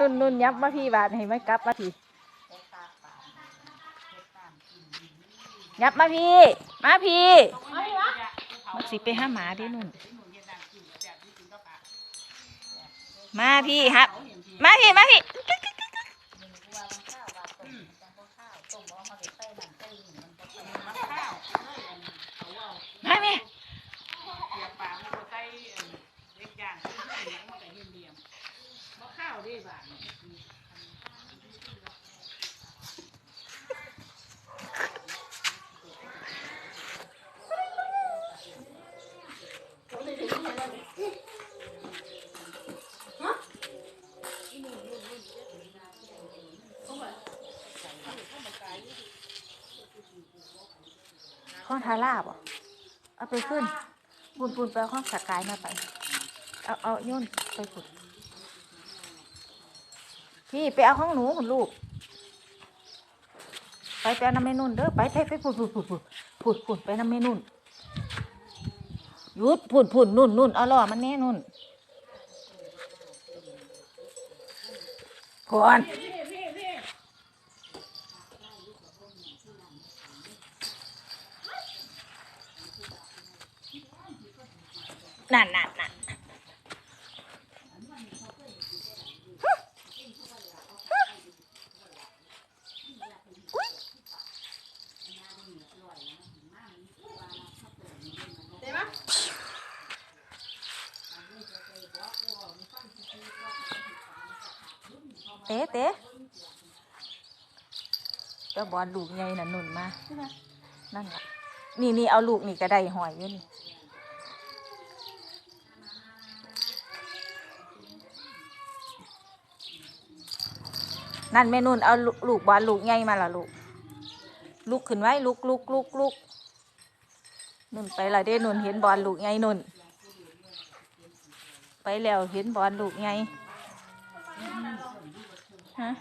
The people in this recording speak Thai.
นุ่นนุ่นยับมาพี่บาทให้ไม่กลับมาพี่ยับมาพี่ มาพี่มันสิไปห้าหมาดินุ่น มาพี่ครับ มาพี่ มาพี่ มาแม่ เสียบปากมันก็ใส่อันเล็กอย่างที่มันหยังมันก็เหลี่ยม ข้าวเด้บาดนี้ข้องทาราบอะเอาไปขึ้น บุญบุญไปข้องสกายมาไป เอาเอาโยนไปขุด พี่ไปเอาข้องหนูคุณลูก ไปไปน้ำเมนุ่นเด้อไปไปไปผุดผุดผุดผุดผุดผุดไปน้ำเมนุ่นหยุดผุดผุดนุ่นนุ่นเอาล่อมันแน่นุ่นพรนั่นนั่นนั่น เต๋เต๋เจ้าบอลลูกใหญ่น่ะนุ่นมา นั่นล่ะนี่นี่เอาลูกนี่ก็ได้หอยอยู่นี่นั่นแม่นุ่นเอาลูลูกบอลลูกใหญ่มาละลูก ลูกขึ้นไว้ลูกลูกลูกลูกนุ่นไปละเด้นุ่นเห็นบอลลูกใหญ่นุ่น ไปแล้วเห็นบอลลูกใหญ่ 啊？